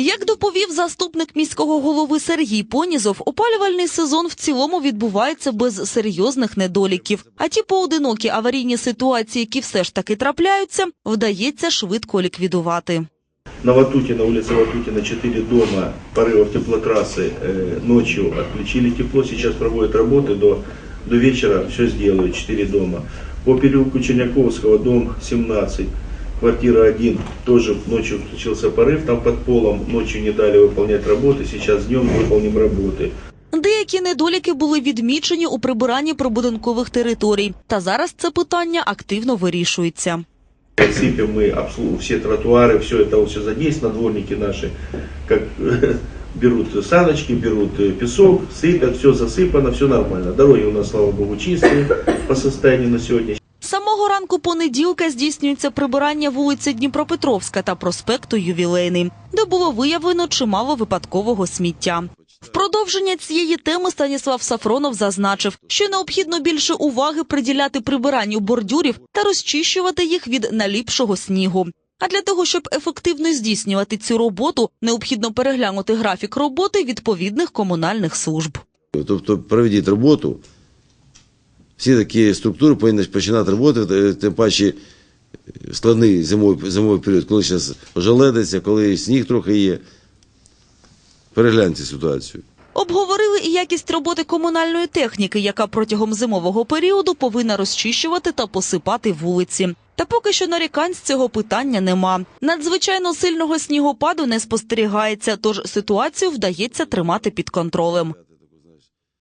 Як доповів заступник міського голови Сергій Понізов, опалювальний сезон в цілому відбувається без серйозних недоліків. А ті поодинокі аварійні ситуації, які все ж таки трапляються, вдається швидко ліквідувати. На Ватуте, на улице Ватутина 4 дома порывов теплотрассы э, ночью отключили тепло. Сейчас проводят работы до, до вечера, все сделают, 4 дома. По переулку Черняковского, дом 17, квартира 1, тоже ночью случился порыв, там под полом ночью не дали выполнять работы, сейчас днем выполним работы. Деякі недоліки були відмічені у прибиранні прибудинкових територій, та зараз це питання активно вирішується. Сыпем мы обслу- все тротуары, все это все задействовано, дворники наши, как берут саночки, берут э, песок, сыпят, все засыпано, все нормально. Дороги у нас, слава богу, чистые по состоянию на сегодня. Самого ранку понеділка здійснюється прибирання вулиці Дніпропетровська та проспекту Ювілейний, де було виявлено чимало випадкового сміття. В продовження цієї теми Станіслав Сафронов зазначив, що необхідно більше уваги приділяти прибиранню бордюрів та розчищувати їх від наліпшого снігу. А для того, щоб ефективно здійснювати цю роботу, необхідно переглянути графік роботи відповідних комунальних служб. Тобто проведіть роботу. Всі такі структури повинні починати роботи, е, тим паче е, складний зимовий, зимовий період, коли зараз ожеледиться, коли сніг трохи є. Перегляньте ситуацію. Обговорили і якість роботи комунальної техніки, яка протягом зимового періоду повинна розчищувати та посипати вулиці. Та поки що нарікань з цього питання нема. Надзвичайно сильного снігопаду не спостерігається, тож ситуацію вдається тримати під контролем.